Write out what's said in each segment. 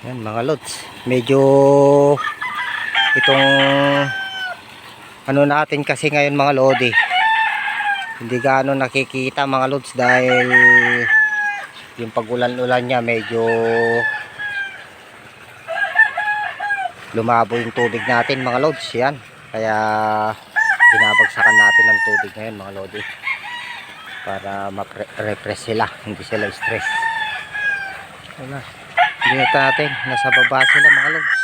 Yan mga lods. Medyo itong ano natin kasi ngayon mga lodi. Hindi gaano nakikita mga lods dahil yung pagulan-ulan niya medyo lumabo yung tubig natin mga lods. Yan. Kaya binabagsakan natin ng tubig ngayon mga lodi. Para ma-refresh sila. Hindi sila stress. Wala. Dito natin, nasa baba sila mga lods.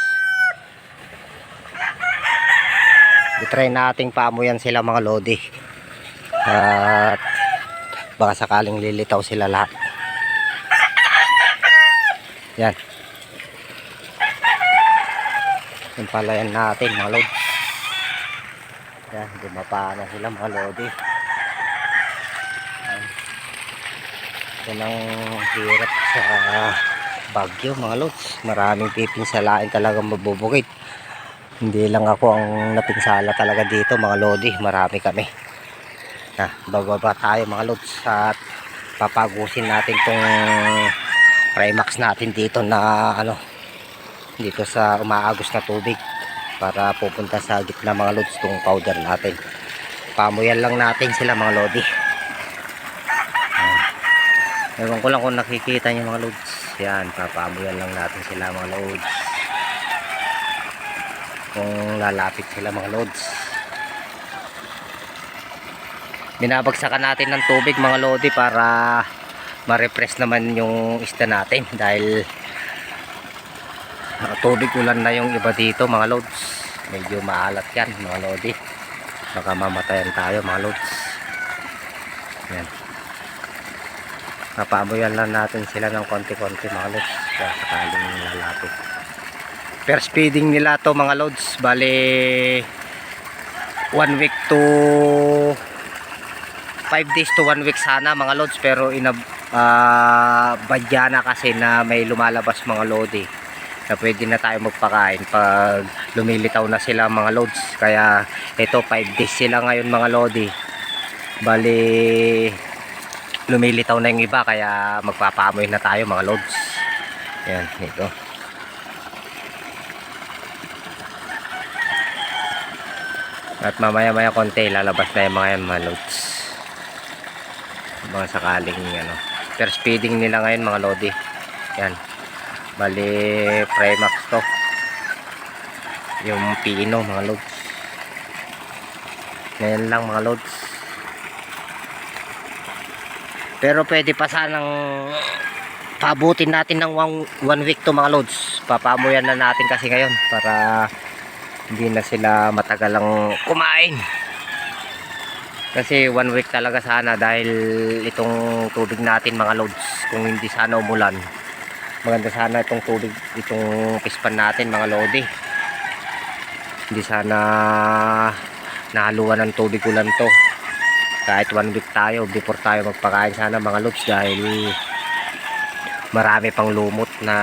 I-try nating paamuyan sila mga lodi. At baka sakaling lilitaw sila lahat. Yan. Yung natin mga lods. Yan, dumapa na sila mga lodi. Yan. Ang hirap sa Bagyo mga lods. Maraming pipinsalain talagang mabubukit. Hindi lang ako ang napinsala talaga dito mga lodi. Marami kami. Na, bababa tayo mga lods at papagusin natin tong Primax natin dito na ano dito sa umaagos na tubig para pupunta sa gitna mga lods tong powder natin. Pamuyan lang natin sila mga lodi. Ewan ko lang kung nakikita niyo mga lods. Yan, papamuyan lang natin sila mga lods. Kung lalapit sila mga lods. Binabagsakan natin ng tubig mga lodi para ma-refresh naman yung isda natin dahil uh, tubig ulan na yung iba dito mga lods. Medyo maalat yan mga lodi. Baka mamatayan tayo mga lods. Yan. Napamoyan lang natin sila ng konti-konti mga lods. Kaya sakaling lalapit. First feeding nila to mga lods. Bali, one week to 5 days to 1 week sana mga lods. Pero inab uh, badya na kasi na may lumalabas mga lodi. Na pwede na tayo magpakain pag lumilitaw na sila mga lods. Kaya ito 5 days sila ngayon mga lodi. Bali, lumilitaw na yung iba kaya magpapamoy na tayo mga lods. Yan ito. At mamaya maya konti lalabas na yung mga yan mga lods. Mga sakaling ano first feeding nila ngayon mga lodi. Yan bali primax to. Yung pino mga lods. Ngayon lang mga lods pero pwede pa sanang pabutin natin ng one, one week to mga loads. Papamuyan na natin kasi ngayon para hindi na sila matagal lang kumain. Kasi one week talaga sana dahil itong tubig natin mga loads. Kung hindi sana umulan. Maganda sana itong tubig, itong pispan natin mga lodi. Hindi sana nahaluan ng tubig ulan to kahit one week tayo before tayo magpakain sana mga lods dahil marami pang lumot na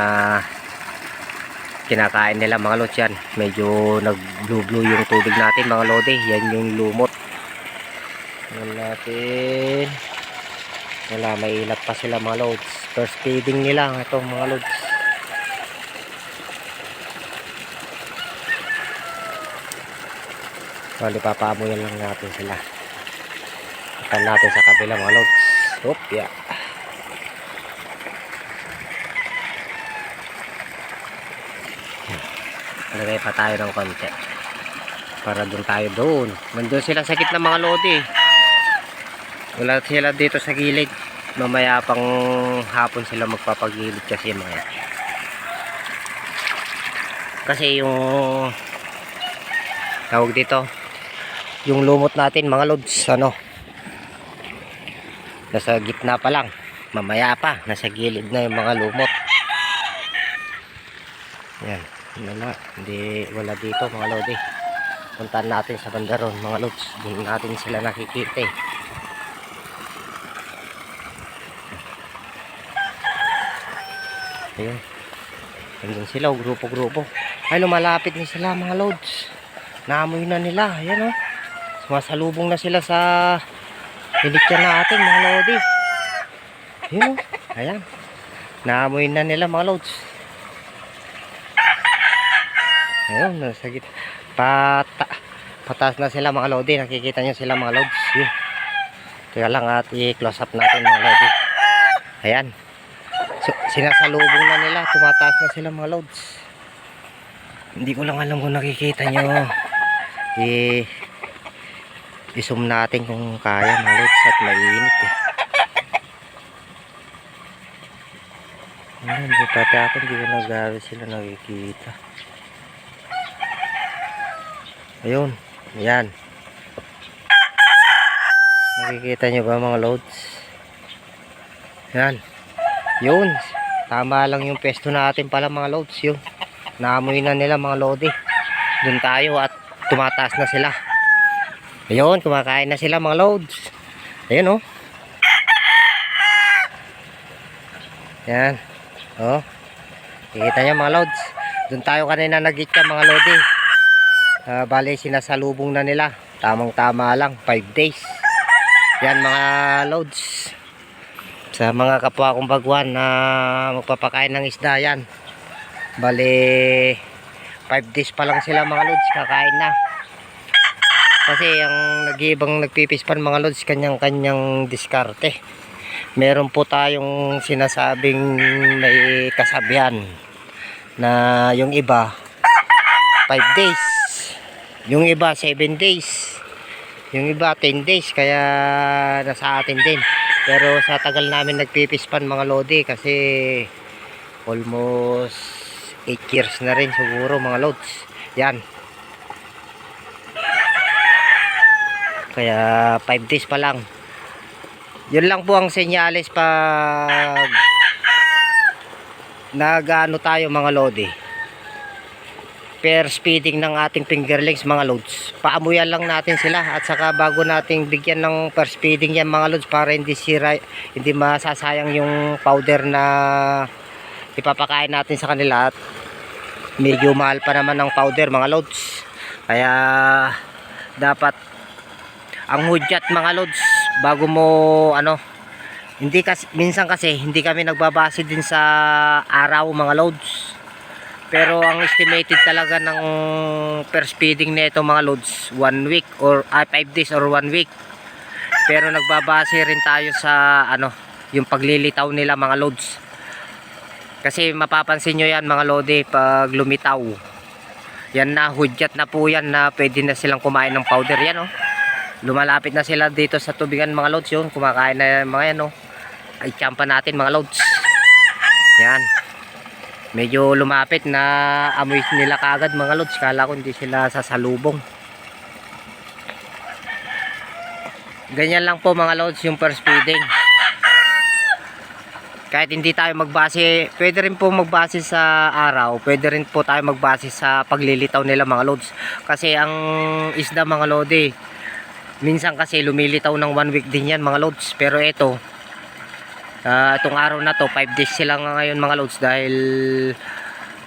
kinakain nila mga lods yan. Medyo nag blue blue yung tubig natin mga lodi. Yan yung lumot. Yan natin. Wala may ilat pa sila mga lods first feeding nila ito mga lods Bali papamoyan lang natin sila Ikan natin sa kabila mga lods. Oop, yeah. Lagay pa tayo ng konti. Para doon tayo doon. Nandun sila sa gitna mga lodi. Wala sila dito sa gilid. Mamaya pang hapon sila magpapagilid kasi mga. Kasi yung tawag dito yung lumot natin mga lods ano nasa gitna pa lang mamaya pa nasa gilid na yung mga lumot yan wala hindi wala dito mga lodi puntahan natin sa bandaron mga lods doon natin sila nakikita eh ayun Andun sila, oh, grupo-grupo. Ay, lumalapit na sila mga loads. Naamoy na nila. Ayan o. Oh. Sumasalubong na sila sa Pilikyan natin mga lodi. Yun o. Ayan. Naamoy na nila mga loads. Ayun, nasa git. Pata, patas na sila mga lodi. Nakikita nyo sila mga lods. Yun. Teka lang at i-close up natin mga lodi. Ayan. So, sinasalubong na nila. Tumataas na sila mga lods. Hindi ko lang alam kung nakikita nyo. I i-zoom natin kung kaya mga lods at mainit eh. Ayan, di pati ako hindi ko nagawa sila nakikita. Ayun, ayan. Nakikita nyo ba mga loads? Yan. Yun. Tama lang yung pesto natin pala mga loads. Yun. Naamoy na nila mga lodi. Doon tayo at tumataas na sila. Ayun, kumakain na sila mga loads. Ayun oh. Yan. Oh. Kikita nyo mga loads. Doon tayo kanina nagitya mga lodi. Ah, bale sinasalubong na nila. Tamang tama lang. 5 days. Yan mga loads. Sa mga kapwa kong bagwan na magpapakain ng isda yan. Bale 5 days pa lang sila mga loads kakain na. Kasi ang nag-iibang nagpipispan mga loads kanyang-kanyang diskarte. Meron po tayong sinasabing may kasabihan na yung iba 5 days. Yung iba 7 days. Yung iba 10 days kaya nasa atin din. Pero sa tagal namin nagpipispan mga lodi kasi almost 8 years na rin siguro mga loads. Yan. Kaya 5 days pa lang. Yun lang po ang senyales pag nagano tayo mga lodi per speeding ng ating fingerlings mga loads. Paamuyan lang natin sila at saka bago nating bigyan ng per speeding yan mga loads para hindi sira, hindi masasayang yung powder na ipapakain natin sa kanila at medyo mahal pa naman ng powder mga loads. Kaya dapat ang hudyat mga loads bago mo ano hindi kasi minsan kasi hindi kami nagbabase din sa araw mga loads pero ang estimated talaga ng per speeding nito mga loads, 1 week or 5 days or 1 week. Pero nagbabase rin tayo sa ano, yung paglilitaw nila mga loads. Kasi mapapansin nyo yan mga lodi pag lumitaw. Yan na, hudyat na po yan na pwede na silang kumain ng powder yan oh. Lumalapit na sila dito sa tubigan mga loads yun. Kumakain na mga yan oh. Ay, tsampa natin mga loads. Yan medyo lumapit na amoy nila kagad mga lods kala ko hindi sila sasalubong ganyan lang po mga lods yung first feeding kahit hindi tayo magbase pwede rin po magbase sa araw pwede rin po tayo magbase sa paglilitaw nila mga lods kasi ang isda mga lodi minsan kasi lumilitaw ng one week din yan mga lods pero ito Ah, itong araw na to 5 days sila nga ngayon mga loads dahil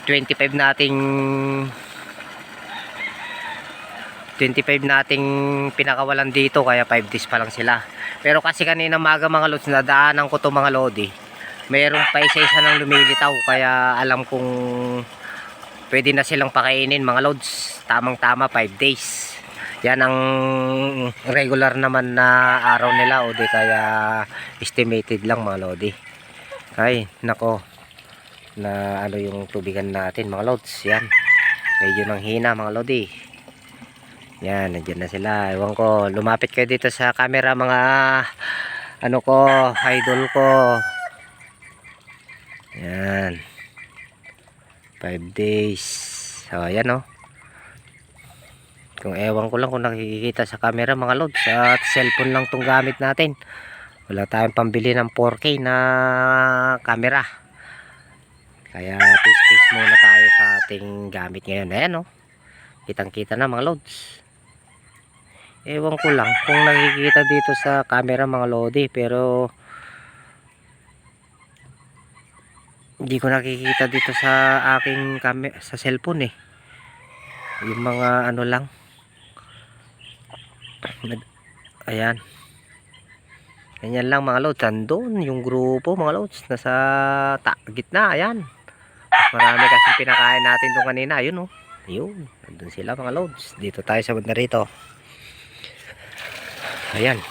25 nating 25 nating pinakawalan dito kaya 5 days pa lang sila. Pero kasi kanina maga mga loads nadaanan ko to mga lodi. Mayroong pa isa-isa nang lumilitaw kaya alam kong pwede na silang pakainin mga loads. Tamang tama 5 days yan ang regular naman na araw nila o di kaya estimated lang mga lodi. Ay nako. Na ano yung tubigan natin mga lods yan. Medyo nang hina mga lodi. Yan nandiyan na sila. Ewan ko lumapit kayo dito sa camera mga ano ko idol ko. Yan. 5 days. So yan o kung ewan ko lang kung nakikita sa camera mga lods at cellphone lang tong gamit natin. Wala tayong pambili ng 4K na camera. Kaya tis-tis muna tayo sa ating gamit ngayon. Ayan o kitang kita na mga lods ewan ko lang kung nakikita dito sa camera mga lodi pero hindi ko nakikita dito sa aking sa cellphone eh. Yung mga ano lang ayan ganyan lang mga loads andun yung grupo mga loads nasa ta gitna ayan marami kasi pinakain natin doon kanina ayun oh Yun, nandun sila mga loads. Dito tayo sa banda rito. Ayan.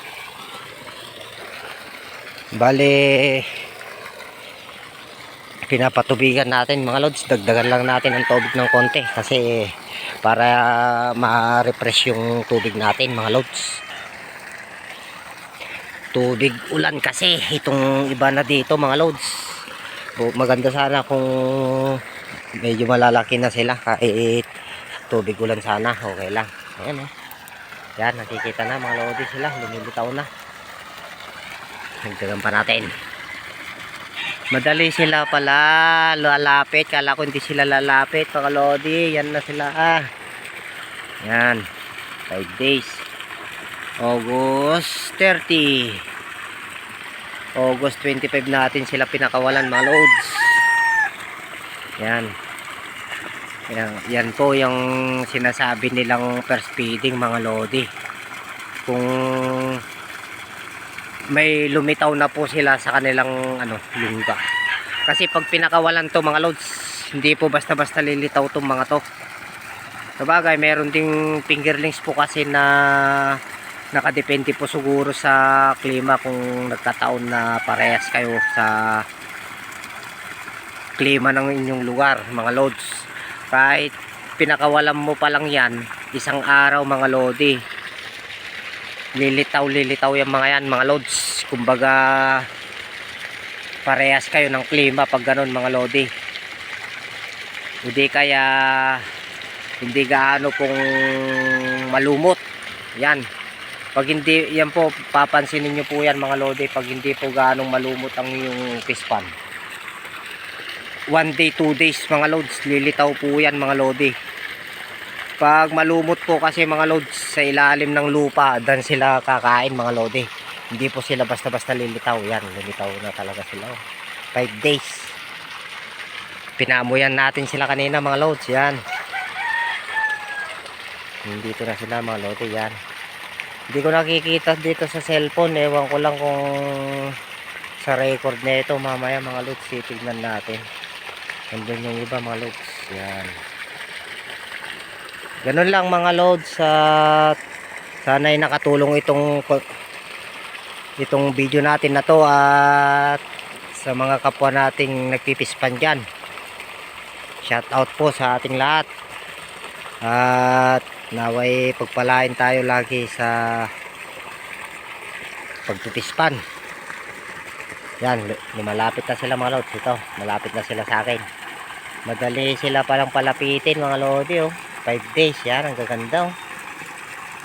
Bale, pinapatubigan natin mga loads. Dagdagan lang natin ang tubig ng konti kasi para ma-refresh yung tubig natin mga loads. Tubig ulan kasi itong iba na dito mga loads. Bu- Maganda sana kung medyo malalaki na sila kahit tubig ulan sana okay lang ayan oh yan nakikita na mga lodi sila lumilitaw na nagdagan pa natin madali sila pala. Lalapit. Kala ko hindi sila lalapit mga lodi. Yan na sila. Ah. Yan. 5 days. August 30 August 25 natin sila pinakawalan mga loads yan. Yan, yan po yung sinasabi nilang first feeding mga lodi. Kung may lumitaw na po sila sa kanilang ano, lungga. Kasi pag pinakawalan to mga loads, hindi po basta-basta lilitaw tong mga to. Sabagay, meron ding fingerlings po kasi na nakadepende po siguro sa klima kung nagkataon na parehas kayo sa klima ng inyong lugar mga loads kahit pinakawalan mo pa lang yan isang araw mga lodi lilitaw lilitaw yung mga yan mga loads kumbaga parehas kayo ng klima pag ganun mga lodi hindi kaya hindi gaano pong malumot yan pag hindi yan po papansinin nyo po yan mga lodi pag hindi po gaano malumot ang yung pispan one day, two days mga loads. Lilitaw po yan mga lodi. Pag malumot po kasi mga loads sa ilalim ng lupa, dan sila kakain mga lodi. Hindi po sila basta-basta lilitaw. Yan, lilitaw na talaga sila. 5 days. Pinamuyan natin sila kanina mga loads. Yan. Dito na sila mga lodi. Yan. Hindi ko nakikita dito sa cellphone. Ewan ko lang kung sa record na ito mamaya mga loads. Titignan natin. Nandun yung iba mga loads. Yan. Ganun lang mga loads at sana ay nakatulong itong itong video natin na to at sa mga kapwa nating nagpipispan dyan. Shout out po sa ating lahat. At naway pagpalain tayo lagi sa pagpipispan. Yan, lumalapit na sila mga lods. Ito, malapit na sila sa akin. Madali sila palang palapitin mga lodi oh. 5 days, yan, ang gaganda oh.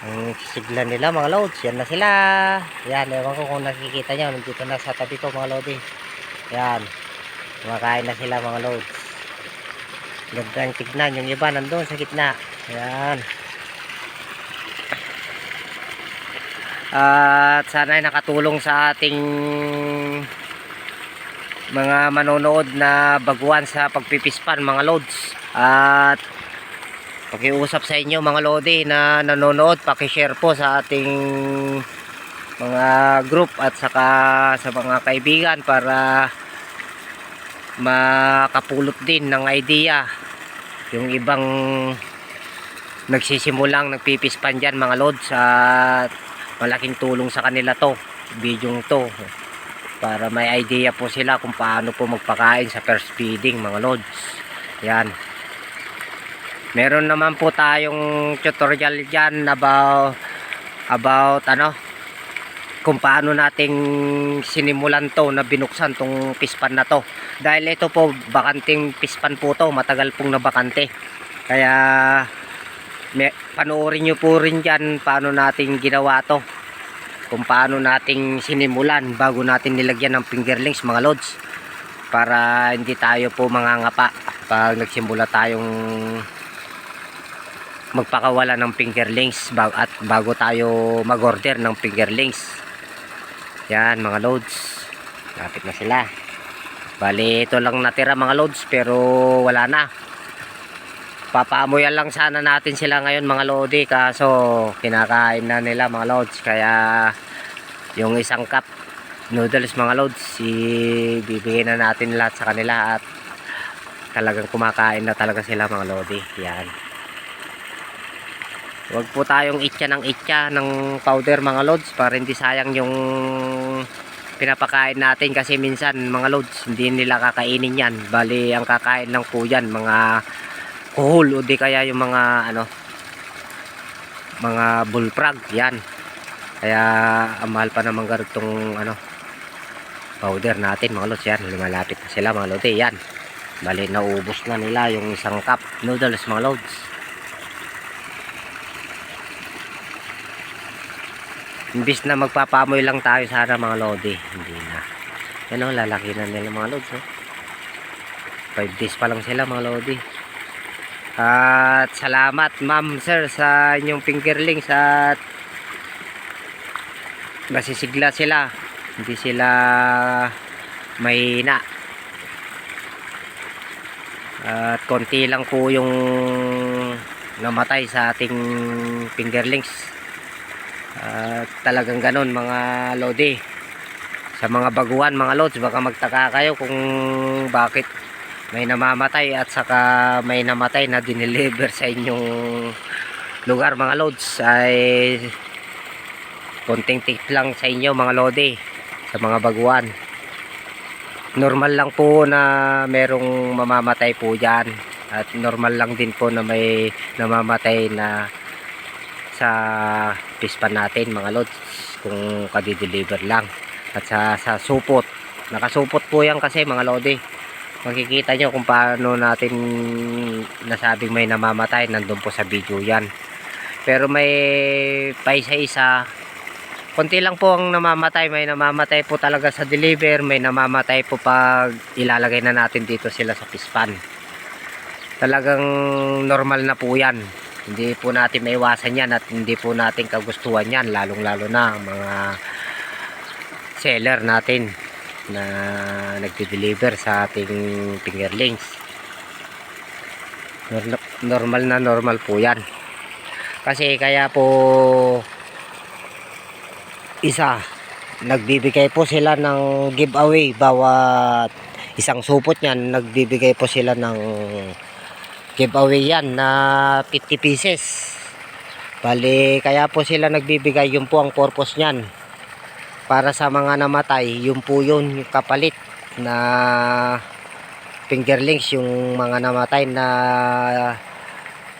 Ang sigla nila mga lods, yan na sila. Yan, ewan ko kung nakikita nyo. Nandito na sa tabi ko mga lodi. Yan, kumakain na sila mga lods. Ganda ang tignan, yung iba nandun sa gitna. Yan. At sana ay nakatulong sa ating mga manonood na baguhan sa pagpipispan mga loads at pakiusap sa inyo mga lodi na nanonood pakishare po sa ating mga group at saka sa mga kaibigan para makapulot din ng idea. Yung ibang nagsisimulang nagpipispan dyan mga loads at malaking tulong sa kanila to video to para may idea po sila kung paano po magpakain sa first feeding mga loads yan meron naman po tayong tutorial dyan about about ano kung paano nating sinimulan to na binuksan tong pispan na to. Dahil ito po bakanting pispan po to matagal pong nabakante. Kaya may, panoorin nyo po rin dyan paano nating ginawa to. Kung paano nating sinimulan bago natin nilagyan ng fingerlings mga lods. Para hindi tayo po mangangapa pag nagsimula tayong magpakawala ng fingerlings bag at bago tayo mag-order ng fingerlings. Yan mga loads. Lapit na sila. Bali ito lang natira mga loads pero wala na. Papaamuyan lang sana natin sila ngayon mga lodi kaso kinakain na nila mga loads. Kaya yung isang cup noodles mga loads ibibigay na natin lahat sa kanila at talagang kumakain na talaga sila mga lodi yan Huwag po tayong itya ng itya ng powder mga lods para hindi sayang yung pinapakain natin kasi minsan mga lods hindi nila kakainin yan. Bali ang kakain lang po yan mga kuhol o di kaya yung mga ano mga bullfrog yan. Kaya ang mahal pa naman ganitong ano powder natin mga lods yan. Lumalapit na sila mga lods eh, yan. Bali naubos na nila yung isang cup noodles mga lods. Imbis na magpapamoy lang tayo sana mga lodi. Hindi na. Yan o, lalaki na nila mga lods. Oh. 5 days pa lang sila mga lodi. At salamat ma'am sir sa inyong fingerlings at nasisigla sila. Hindi sila mahina. At konti lang po yung namatay sa ating fingerlings. At talagang ganon mga lodi. Sa mga baguhan mga lods, baka magtaka kayo kung bakit may namamatay at saka may namatay na dineliver sa inyong lugar mga lods ay konting tip lang sa inyo mga lodi sa mga baguhan. Normal lang po na merong mamamatay po dyan at normal lang din po na may namamatay na sa pispan natin mga lods kung kadideliver lang. At sa, sa supot. Nakasupot po yan kasi mga lodi. Makikita nyo kung paano natin nasabing may namamatay. Nandun po sa video yan. Pero may paisa-isa. Konti lang po ang namamatay. May namamatay po talaga sa deliver. May namamatay po pag ilalagay na natin dito sila sa pispan talagang normal na po yan hindi po natin maiwasan yan at hindi po natin kagustuhan yan lalong lalo na mga seller natin na nagde-deliver sa ating fingerlings. Nor- normal na normal po yan. Kasi kaya po isa nagbibigay po sila ng giveaway. Bawat isang supot niyan nagbibigay po sila ng giveaway yan na 50 pieces. Bali kaya po sila nagbibigay yun po ang purpose niyan. Para sa mga namatay yun po yun yung kapalit na fingerlings yung mga namatay na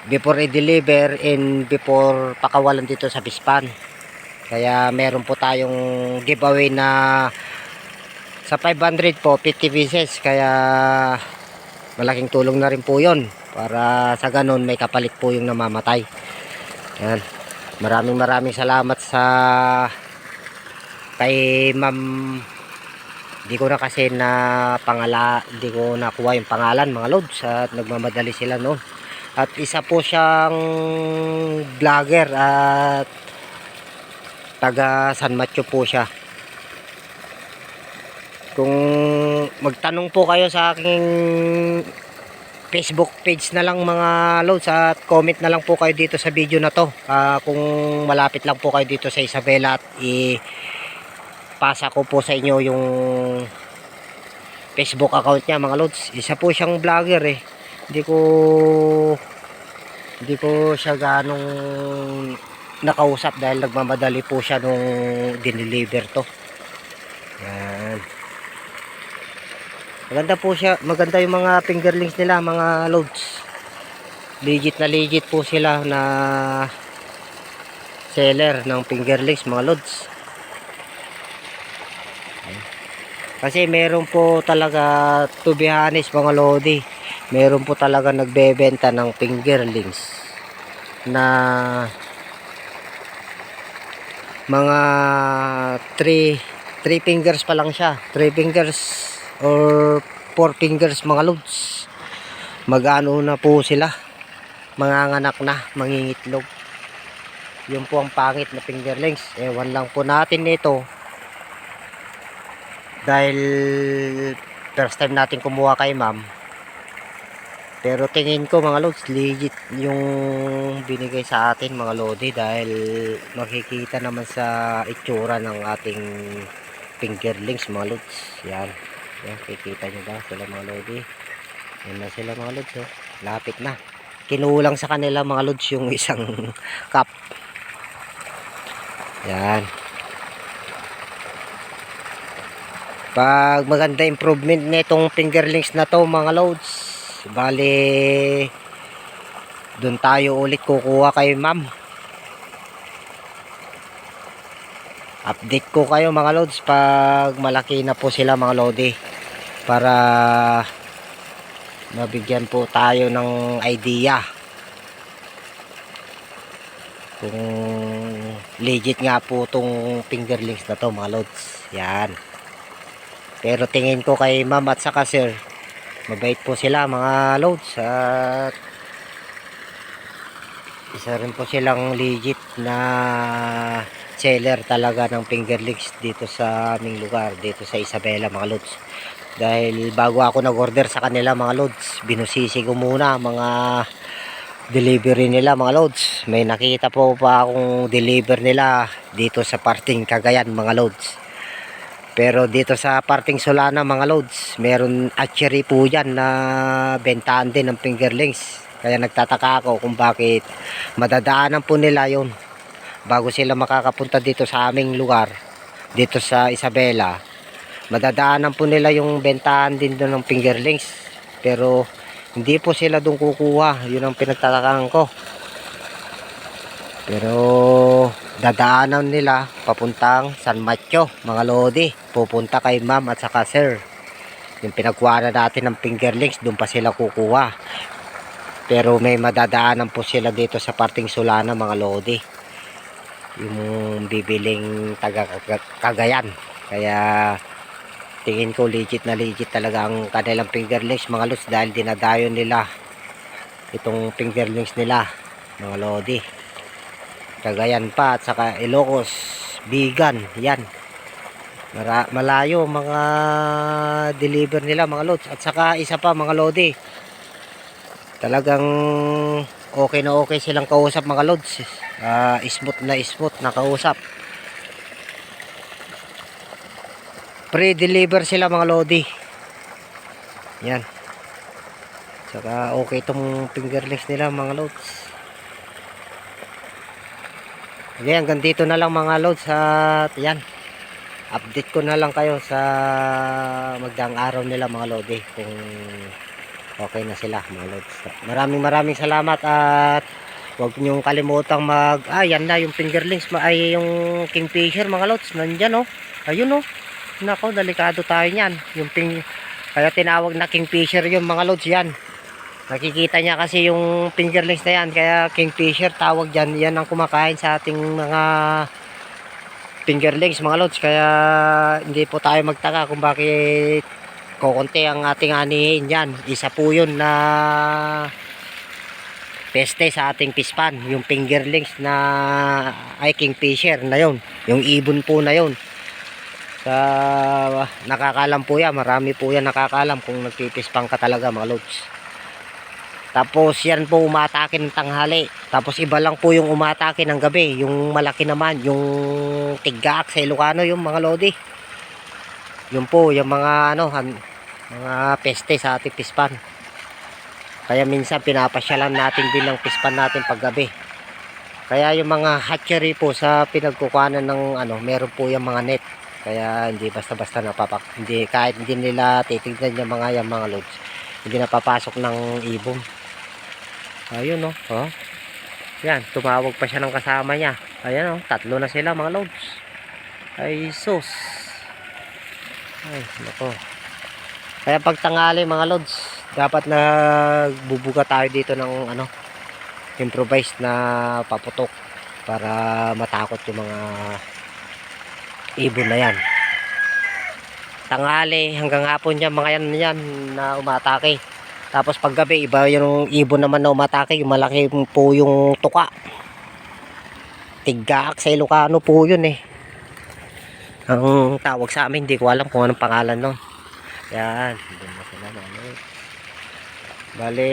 before i-deliver and before pakawalan dito sa bispan. Kaya meron po tayong giveaway na sa 500 po 50 pieces. Kaya malaking tulong na rin po yun para sa ganun may kapalit po yung namamatay. Yan. Maraming maraming salamat sa kay ma'am di ko na kasi na pangala di ko nakuha yung pangalan mga lods at nagmamadali sila noon. At isa po siyang vlogger at taga San Mateo po siya. Kung magtanong po kayo sa aking Facebook page na lang mga loads. At comment na lang po kayo dito sa video na to. Ah, kung malapit lang po kayo dito sa Isabela at i pasa ko po sa inyo yung Facebook account niya mga loads. Isa po siyang vlogger eh. Hindi ko hindi ko siya ganong nakausap dahil nagmamadali po siya nung dineliver to. Yan maganda po siya maganda yung mga fingerlings nila mga loads. Legit na legit po sila na seller ng fingerlings mga loads. Kasi meron po talaga to be honest mga lodi meron po talaga nagbebenta ng fingerlings na mga 3 3 fingers pa lang siya. 3 fingers or 4 fingers mga loads magano na po sila. Manganganak na mangingitlog. Yun po ang pangit na fingerlings ewan lang po natin nito dahil first time natin kumuha kay ma'am. Pero tingin ko mga lods legit yung binigay sa atin mga lodi dahil makikita naman sa itsura ng ating fingerlings mga lods. Yan yan kikita nyo ba sila mga lodi yan na sila mga lods oh. lapit na kinulang sa kanila mga lods yung isang cup. Yan. Pag maganda improvement nitong fingerlings na to mga loads, bali doon tayo ulit kukuha kay ma'am. Update ko kayo mga loads pag malaki na po sila mga lodi para mabigyan po tayo ng idea kung legit nga po tong fingerlings na to mga loads. Yan. Pero tingin ko kay ma'am at saka sir, mabait po sila mga loads at isa rin po silang legit na seller talaga ng fingerlings dito sa aming lugar, dito sa Isabela mga loads. Dahil bago ako nag-order sa kanila mga loads, binusisi ko muna mga delivery nila mga loads. May nakita po pa akong deliver nila dito sa parting Cagayan mga loads. Pero dito sa parting Solana mga loads, meron archery po dyan na bentahan din ng fingerlings. Kaya nagtataka ako kung bakit madadaanan po nila yon bago sila makakapunta dito sa aming lugar, dito sa Isabela. Madadaanan po nila yung bentahan din doon ng fingerlings. Pero hindi po sila doon kukuha. Yun ang pinagtatakaan ko. Pero dadaanan nila papuntang San Mateo, mga lodi. Pupunta kay ma'am at saka sir. Yung pinagkuha na natin ng fingerlings, doon pa sila kukuha. Pero may madadaanan po sila dito sa parting Solana, mga lodi. Yung bibiling taga Cagayan. Kaya tingin ko legit na legit talaga ang kanilang fingerlings mga lods dahil dinadayo nila itong fingerlings nila mga lodi. Cagayan pa at saka Ilocos Bigan yan. Mara, malayo mga deliver nila mga lods. At saka isa pa mga lodi. Talagang okay na okay silang kausap mga lods. Ah, smooth na smooth na kausap pre-deliver sila mga lodi. Yan. Saka okay itong fingerlings nila mga loads okay hanggang dito na lang mga loads at yan. Update ko na lang kayo sa magdaang araw nila mga lodi kung okay na sila mga loads maraming maraming salamat at huwag niyong kalimutang mag ah yan na yung fingerlings ay yung kingfisher mga loads nandyan oh. Ayun oh Nako, delikado tayo niyan. Yung ping kaya tinawag na kingfisher yung mga loads yan. Nakikita niya kasi yung fingerlings na yan. Kaya kingfisher tawag dyan. Yan ang kumakain sa ating mga fingerlings mga loads. Kaya hindi po tayo magtaka kung bakit kukunti ang ating anihin yan. Isa po yun na peste sa ating pispan. Yung fingerlings na ay kingfisher na yun. Yung ibon po na yun sa nakakalam po yan. Marami po yan nakakalam kung nagpipispang ka talaga mga loads tapos yan po umatake ng tanghali. Tapos iba lang po yung umatake ng gabi. Yung malaki naman yung tiggaak sa Ilocano yung mga lodi. Yun po yung mga ano mga peste sa ating pispan kaya minsan pinapasyalan natin din ng pispan natin paggabi kaya yung mga hatchery po sa pinagkukuhanan ng ano meron po yung mga net kaya hindi basta-basta napapak hindi kahit hindi nila titignan yung mga yung mga loads hindi napapasok ng ibon. Ayun no? Oh. yan tumawag pa siya ng kasama niya. Ayan oh tatlo na sila mga loads. Ay sus. Ay nako. Kaya pag tangali mga loads dapat nagbubuga tayo dito ng ano improvised na paputok para matakot yung mga ibon na yan. Tangali hanggang hapon yan mga yan yan na umatake. Tapos paggabi iba yung ibon naman na umatake yung malaki po yung tuka. Tiggaak sa Ilocano po yun eh. Ang tawag sa amin hindi ko alam kung anong pangalan nun. Yan doon na sila lods. bale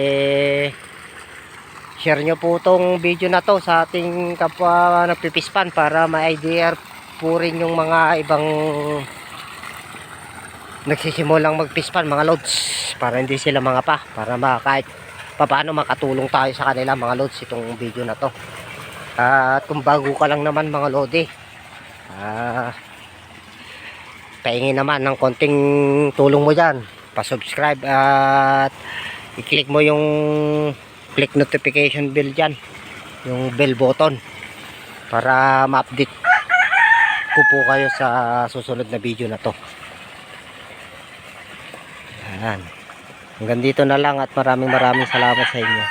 share nyo po tong video na to sa ating kapwa nagpipispan para ma-idea po rin yung mga ibang nagsisimulang magpispan mga loads para hindi sila mga pa para ma kahit paano makatulong tayo sa kanila mga lods itong video na to. At kung bago ka lang naman mga lodi, ah, pahingi naman ng konting tulong mo dyan. Pa-subscribe at i-click mo yung click notification bell dyan. Yung bell button. Para ma-update ko po kayo sa susunod na video na to. Ayan. Hanggang dito na lang at maraming maraming salamat sa inyo.